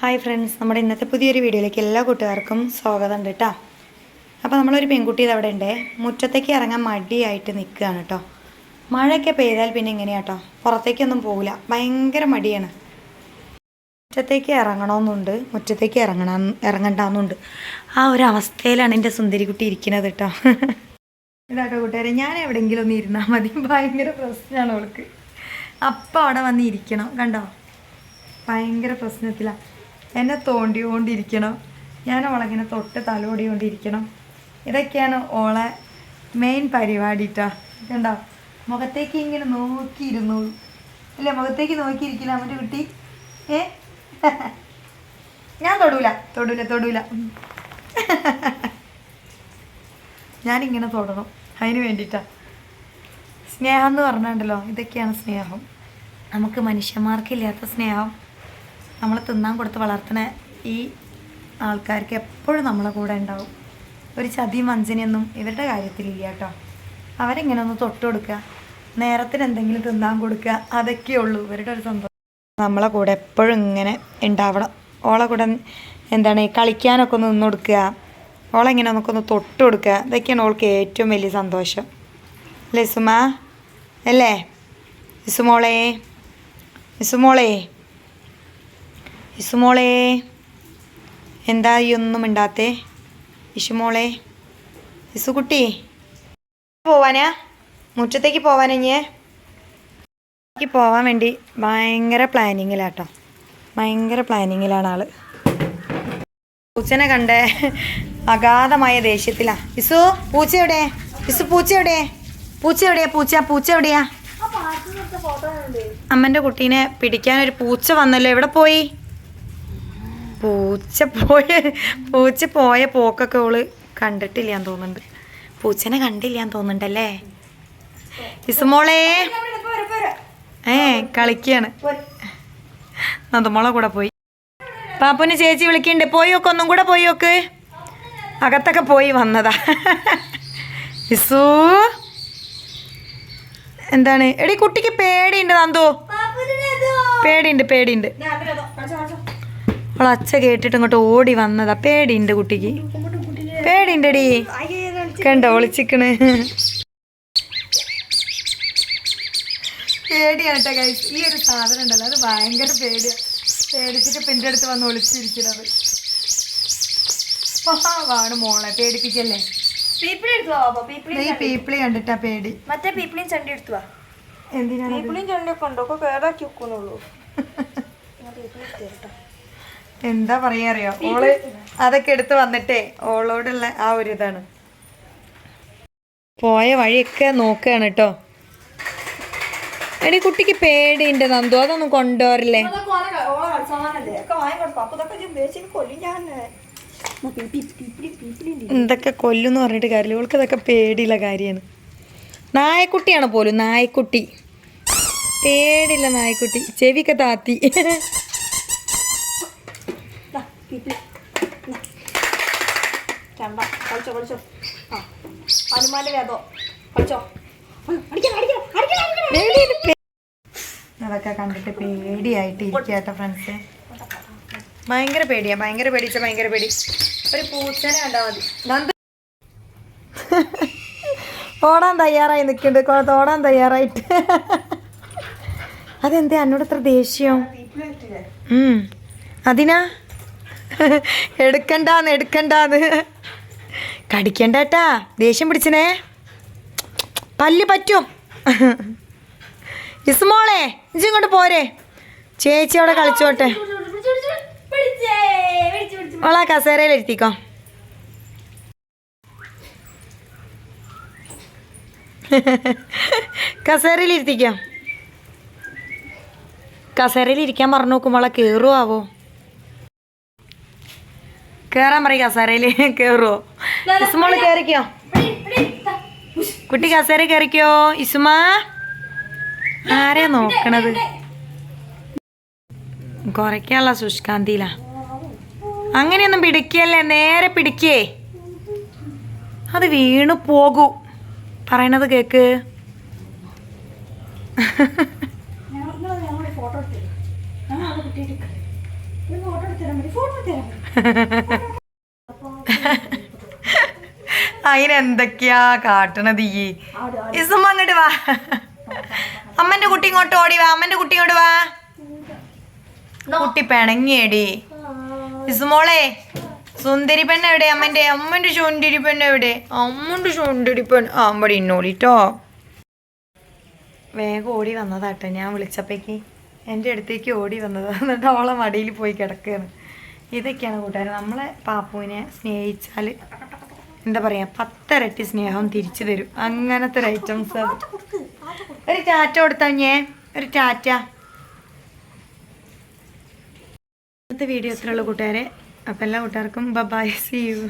Hi friends നമ്മുടെ ഇന്നത്തെ പുതിയൊരു വീഡിയോയിലേക്ക് എല്ലാ കൂട്ടുകാർക്കും സ്വാഗതം ഉണ്ട് കേട്ടോ അപ്പോൾ നമ്മളൊരു പെൺകുട്ടി അവിടെ ഉണ്ട്. മുറ്റത്തേക്ക് ഇറങ്ങാൻ മടിയായിട്ട് നിൽക്കുകയാണ് കേട്ടോ മഴയൊക്കെ പെയ്താൽ പിന്നെ ഇങ്ങനെയാ കേട്ടോ പുറത്തേക്കൊന്നും പോകില്ല ഭയങ്കര മടിയാണ്. മുറ്റത്തേക്ക് ഇറങ്ങണമെന്നുണ്ട് മുറ്റത്തേക്ക് ഇറങ്ങണം ഇറങ്ങണ്ടെന്നുണ്ട്. ആ ഒരു അവസ്ഥയിലാണ് എന്റെ സുന്ദരിക്കുട്ടി ഇരിക്കുന്നത് കേട്ടോ ഇതാട്ടോ കൂട്ടുകാരെ ഞാൻ എവിടെയെങ്കിലും ഒന്ന് ഇരുന്നാൽ മതി. ഭയങ്കര പ്രശ്നമാണ് അവൾക്ക്. അപ്പം അവിടെ വന്ന് ഇരിക്കണം. കണ്ടോ? ഭയങ്കര പ്രശ്നത്തിലാണ് എന്നെ തോണ്ടിക്കൊണ്ടിരിക്കണം. ഞാൻ അവളങ്ങനെ തൊട്ട് തലോടിക്കൊണ്ടിരിക്കണം ഇതൊക്കെയാണ് ഓളെ മെയിൻ പരിപാടി കേട്ടോ കണ്ടോ? മുഖത്തേക്ക് ഇങ്ങനെ നോക്കിയിരുന്നു. അല്ലേ മുഖത്തേക്ക് നോക്കിയിരിക്കില്ല അവന്റെ കുട്ടി? ഏ? ഞാൻ തൊടൂല. തൊടൂല തൊടൂല. ഞാനിങ്ങനെ തൊടണം. അതിന് വേണ്ടിയിട്ടാണ് സ്നേഹം എന്ന് പറഞ്ഞിട്ടുണ്ടല്ലോ ഇതൊക്കെയാണ് സ്നേഹം. നമുക്ക് മനുഷ്യന്മാർക്കില്ലാത്ത സ്നേഹം. നമ്മൾ തിന്നാൻ കൊടുത്ത് വളർത്തുന്ന ഈ ആൾക്കാർക്ക് എപ്പോഴും നമ്മളെ കൂടെ ഉണ്ടാവും. ഒരു ചതിയും വഞ്ചനയൊന്നും ഇവരുടെ കാര്യത്തിലില്ല കേട്ടോ. അവരെങ്ങനെ ഒന്ന് തൊട്ട് കൊടുക്കുക. നേരത്തിന് എന്തെങ്കിലും തിന്നാൻ കൊടുക്കുക. അതൊക്കെയേ ഉള്ളൂ. ഇവരുടെ ഒരു സന്തോഷം. നമ്മളെ കൂടെ എപ്പോഴും ഇങ്ങനെ ഉണ്ടാവണം. ഓളെ കൂടെ എന്താണ് കളിക്കാനൊക്കെ ഒന്ന് നിന്ന് കൊടുക്കുക. ഓളെ ഇങ്ങനെ നമുക്കൊന്ന് തൊട്ട് കൊടുക്കുക. ഇതൊക്കെയാണ് ഓൾക്ക് ഏറ്റവും വലിയ സന്തോഷം. അല്ലേ അല്ലേ? ലിസുമോളേ ഇസുമോളെ ഇസുമോളെ എന്താ ഈ ഒന്നും ഇണ്ടാത്തെ ഇഷുമോളെ ഇസുകുട്ടി പോവാനാ? മുറ്റത്തേക്ക് പോവാനാ ഞാൻ എനിക്ക് പോവാൻ വേണ്ടി ഭയങ്കര പ്ലാനിങ്ങിലാട്ടോ. ഭയങ്കര പ്ലാനിങ്ങിലാണ് ആൾ. പൂച്ചനെ കണ്ടേ അഗാധമായ ദേഷ്യത്തിലാ. ഇസു പൂച്ച എവിടെ ഇസു പൂച്ച എവിടെ പൂച്ച എവിടെയാ പൂച്ച പൂച്ച എവിടെയാ അമ്മന്റെ കുട്ടീനെ പിടിക്കാൻ ഒരു പൂച്ച വന്നല്ലോ. എവിടെ പോയി? പൂച്ച പോയ പൂച്ച പോയ പോക്കൊക്കെ ഓൾ കണ്ടിട്ടില്ല ഞാൻ തോന്നുന്നുണ്ട്. പൂച്ചനെ കണ്ടില്ല ഞാൻ തോന്നുന്നുണ്ടല്ലേ? ഇസുമോളെ. ഏ കളിക്കാണ്. നന്ദമോളെ കൂടെ പോയി. പാപ്പുന് ചേച്ചി വിളിക്കണ്ട്. പോയി നോക്ക് ഒന്നും കൂടെ പോയി നോക്ക്. അകത്തൊക്കെ പോയി വന്നതാ. ഇസു. എന്താണ്? എടി കുട്ടിക്ക് പേടിയുണ്ട് നന്ദു. പേടിയുണ്ട് പേടിയുണ്ട്. അവൾ അച്ഛ കേട്ടിട്ട് ഇങ്ങോട്ട് ഓടി വന്നതാ. പേടിയുണ്ട് കുട്ടിക്ക്. പേടിയുണ്ടടി. കണ്ടോ ഒളിച്ചിക്കണ്. പേടിയാണ് കേട്ടോ ഈ ഒരു സാധനം ഉണ്ടല്ലോ അത് ഭയങ്കര പേടിയാണ് പേടിച്ചിട്ട് ഇപ്പം എന്റെ അടുത്ത് വന്ന് ഒളിച്ചിരിക്കുന്നത് ആണ് മോളെ പേടിപ്പിക്കല്ലേ? പീപ്പിളി പീപ്പിളി ഈ പീപ്പിളി കണ്ടിട്ടാ പേടി. മറ്റേ പീപ്പിളിയും ചണ്ടി എടുത്തുവാ എന്തിനാ പീപ്പിളിയും ചണ്ടിയൊക്കെ ഉണ്ടോ? കേടാക്കി വെക്കുന്നുള്ളൂ. എന്താ പറയാ അറിയോ? ഓൾ അതൊക്കെ എടുത്ത് വന്നിട്ടേ ഓളോടുള്ള ആ ഒരു ഇതാണ്. പോയ വഴിയൊക്കെ നോക്കുകയാണ് കേട്ടോ എടി കുട്ടിക്ക് പേടിയുണ്ട് നന്ദു. അതൊന്നും കൊണ്ടുവരില്ലേ? എന്തൊക്കെ കൊല്ലുന്ന് പറഞ്ഞിട്ട് കാര്യമില്ല. ഇവൾക്ക് ഇതൊക്കെ പേടിയുള്ള കാര്യമാണ്. നായക്കുട്ടിയാണ് പോലും? നായക്കുട്ടി. പേടില്ല നായക്കുട്ടി. ചെവിയൊക്കെ താത്തി. കളിച്ചോ കളിച്ചോ. ആ. ഹനുമാന്റെ വേദോ കളിച്ചോ. അതൊക്കെ കണ്ടിട്ട് പേടിയായിട്ട് ഇരിക്കട്ടോ ഫ്രണ്ട്സ്. ഭയങ്കര പേടിയാ ഭയങ്കര പേടിച്ച ഭയങ്കര പേടി. ഒരു പൂച്ചനെ കണ്ടാ മതി. നന്ദു ഓടാൻ തയ്യാറായി നിൽക്കുന്നുണ്ട്. ഓടാൻ തയ്യാറായിട്ട്. അതെന്താ എന്നോട് ഇത്ര ദേഷ്യം. അതിനാ? എടുക്കണ്ടാന്ന് എടുക്കണ്ടാന്ന്. കടിക്കണ്ടട്ടാ ദേഷ്യം പിടിച്ചനേ. പല്ല് പറ്റും. ഇസ്മോളെ ഇങ്ങോട്ട് പോരെ. ചേച്ചി അവിടെ കളിച്ചോട്ടെ. ഓളാ ഇരുത്തിക്കോ. കസേരയിൽ ഇരിക്കാൻ പറഞ്ഞു നോക്കുമ്പോളെ കയറുമോ ആവോ? കേറാൻ പറയും കസേരയിൽ കേറുവോ ഇസ്മോൾ കയറിക്കോ കുട്ടി കസേര കയറിക്കോ ഇസ്മ. ആരെയാ നോക്കണത്? കുറയ്ക്കാനുള്ള സുഷ്കാന്തില അങ്ങനെയൊന്നും പിടിക്കല്ലേ? നേരെ പിടിക്കേ. അത് വീണു പോകൂ. പറയണത് കേക്ക്. ഫോട്ടോ എടുത്തേ ഫോട്ടോ എടുത്തരാം ഫോട്ടോ തരാൻ മതി അതിനെന്തൊക്കെയാ കാട്ടണത് ഈ? ഇസും അങ്ങോട്ട് വാ. അമ്മന്റെ കുട്ടി ഇങ്ങോട്ട് ഓടി വാ അമ്മന്റെ കുട്ടി ഇങ്ങോട്ട് വാ. കുട്ടി പിണങ്ങിയടി. ഇസുമോളെ സുന്ദരി പെണ്ണ് എവിടെ? അമ്മന്റെ അമ്മന്റെ ചുണ്ടിരി പെണ്ണ് എവിടെ? അമ്മന്റെ ചുണ്ടിരി പെണ്ണ്. ആ അമ്പടി ഇന്നോളിട്ടോ വേഗം ഓടി വന്നതാട്ടെ ഞാൻ വിളിച്ചപ്പേക്ക് എന്റെ അടുത്തേക്ക് ഓടി വന്നത്. എന്നിട്ട് അവളെ മടിയിൽ പോയി കിടക്കുകയാണ് ഇതൊക്കെയാണ് കൂട്ടുകാർ നമ്മളെ പാപ്പുവിനെ സ്നേഹിച്ചാൽ എന്താ പറയുക പത്തരട്ടി സ്നേഹം തിരിച്ചു തരും. അങ്ങനത്തെ ഒരു ഐറ്റംസ് ഒരു ടാറ്റ കൊടുത്താ ഞേ ഒരു ടാറ്റ. ഇന്നത്തെ വീഡിയോ എത്രയുള്ള കൂട്ടുകാരെ. അപ്പം എല്ലാ കൂട്ടുകാർക്കും ബബായ് സി യു